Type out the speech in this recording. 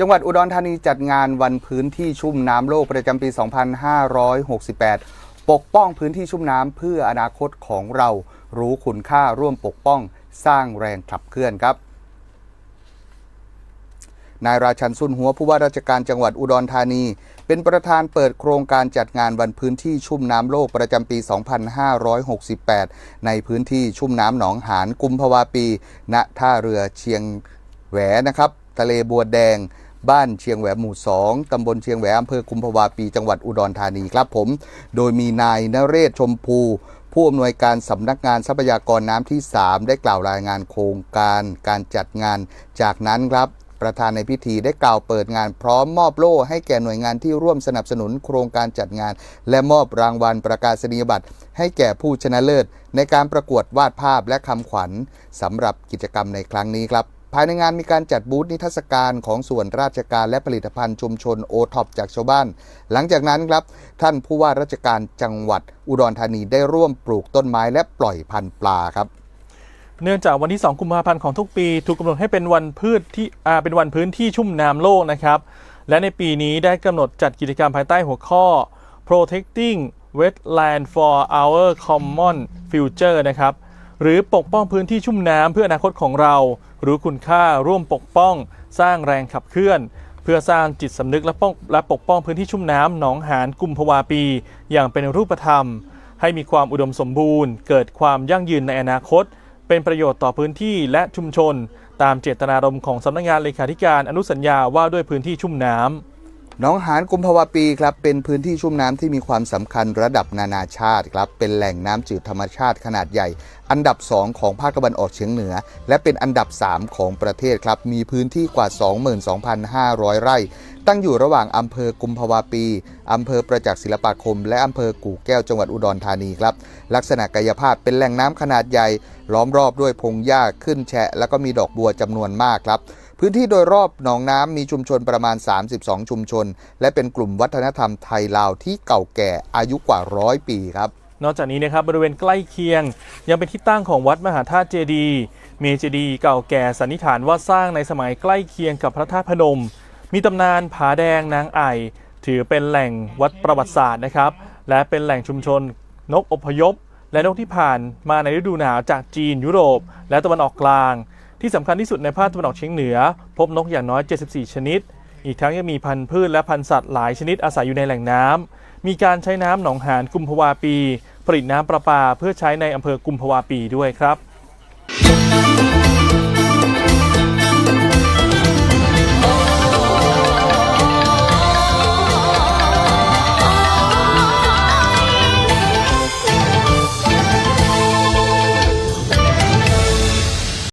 จังหวัดอุดรธานีจัดงานวันพื้นที่ชุ่มน้ำโลกประจำปี 2568 ปกป้องพื้นที่ชุ่มน้ำเพื่ออนาคตของเรารู้คุณค่าร่วมปกป้องสร้างแรงขับเคลื่อนครับ นายราชันสุนหัวผู้ว่าราชการจังหวัดอุดรธานี เป็นประธานเปิดโครงการจัดงานวันพื้นที่ชุ่มน้ำโลกประจำปี 2568 ในพื้นที่ชุ่มน้ำหนองหานกุมภาวาปี ณท่าเรือเชียงแหวนะครับทะเลบัวแดง บ้านเชียงแหวหมู่ 2 ตำบลเชียงแหวอำเภอกุมภาวาปีจังหวัดอุดรธานีครับผม โดยมีนายนเรศชมพู ผู้อำนวยการสำนักงานทรัพยากรน้ำที่ 3 ได้กล่าวรายงานโครงการการจัดงาน จากนั้นครับประธานในพิธีได้กล่าวเปิดงานพร้อมมอบโล่ให้แก่หน่วยงานที่ร่วมสนับสนุนโครงการจัดงาน และมอบรางวัลประกาศนียบัตร ให้แก่ผู้ชนะเลิศ ในการประกวดวาดภาพและคำขวัญสำหรับกิจกรรมในครั้งนี้ครับ ภายในงานมีการจัดบูธนิทรรศการของส่วนราชการและผลิตภัณฑ์ชุมชนโอท็อปจากชาวบ้าน หลังจากนั้นครับ ท่านผู้ว่าราชการจังหวัดอุดรธานีได้ร่วมปลูกต้นไม้และปล่อยพันธุ์ปลาครับ เนื่องจากวันที่ 2 กุมภาพันธ์ของทุกปี ถูกกำหนดให้เป็นวันพืชที่อ่าเป็นวันพื้นที่ชุ่มน้ำโลกนะครับ และในปีนี้ได้กำหนดจัดกิจกรรมภายใต้หัวข้อ protecting wetland for our common future นะครับหรือปกป้องพื้นที่ชุ่มน้ำเพื่ออนาคตของเรารู้คุณค่าร่วมปกป้อง สร้างแรงขับเคลื่อน เพื่อสร้างจิตสำนึกและป้องและปกป้องพื้นที่ชุ่มน้ำหนองหานกุมภาวาปี อย่างเป็นรูปธรรม ให้มีความอุดมสมบูรณ์ เกิดความยั่งยืนในอนาคต เป็นประโยชน์ต่อพื้นที่และชุมชน ตามเจตนารมณ์ของสำนักงานเลขาธิการอนุสัญญาว่าด้วยพื้นที่ชุ่มน้ำ นองหานกุมภาวะปีครับเป็นพื้นที่ชุ่มน้ำที่มีความสำคัญระดับนานาชาติครับเป็นแหล่งน้ำจืดธรรมชาติขนาดใหญ่ อันดับ 2 ของภาคตะวันออกเฉียงเหนือ และเป็นอันดับ 3 ของประเทศครับมีพื้นที่กว่า 22,500 ไร่ ตั้งอยู่ระหว่างอำเภอกุมภาวะปี อำเภอประจักษ์ศิลปาคม และอำเภอกู่แก้วจังหวัดอุดรธานีครับลักษณะกายภาพเป็นแหล่งน้ำขนาดใหญ่ ล้อมรอบด้วยพงหญ้าขึ้นแฉะ แล้วก็มีดอกบัวจำนวนมากครับ พื้นที่โดยรอบหนองน้ำมีชุมชนประมาณ 32 ชุมชน และเป็นกลุ่มวัฒนธรรมไทยลาวที่เก่าแก่อายุกว่าร้อยปีครับนอกจากนี้นะครับบริเวณใกล้เคียง ยังเป็นที่ตั้งของวัดมหาธาตุเจดีย์มีเจดีเก่าแก่สันนิษฐานว่าสร้างในสมัยใกล้เคียงกับพระธาตุพนม มีตำนานผาแดงนางไอถือเป็นแหล่งวัดประวัติศาสตร์นะครับ และเป็นแหล่งชุมชน นกอพยพ และนกที่ผ่านมาในฤดูหนาวจากจีนยุโรป และตะวันออกกลาง ที่สำคัญที่สุดในภาคตะวันออกเฉียงเหนือ พบนกอย่างน้อย 74 ชนิด อีกทั้งยังมีพันธุ์พืชและพันธุ์สัตว์หลายชนิดอาศัยอยู่ในแหล่งน้ำมีการใช้น้ำหนองหานกุมภาวาปี ผลิตน้ำประปาเพื่อใช้ในอำเภอกุมภาวาปีด้วยครับ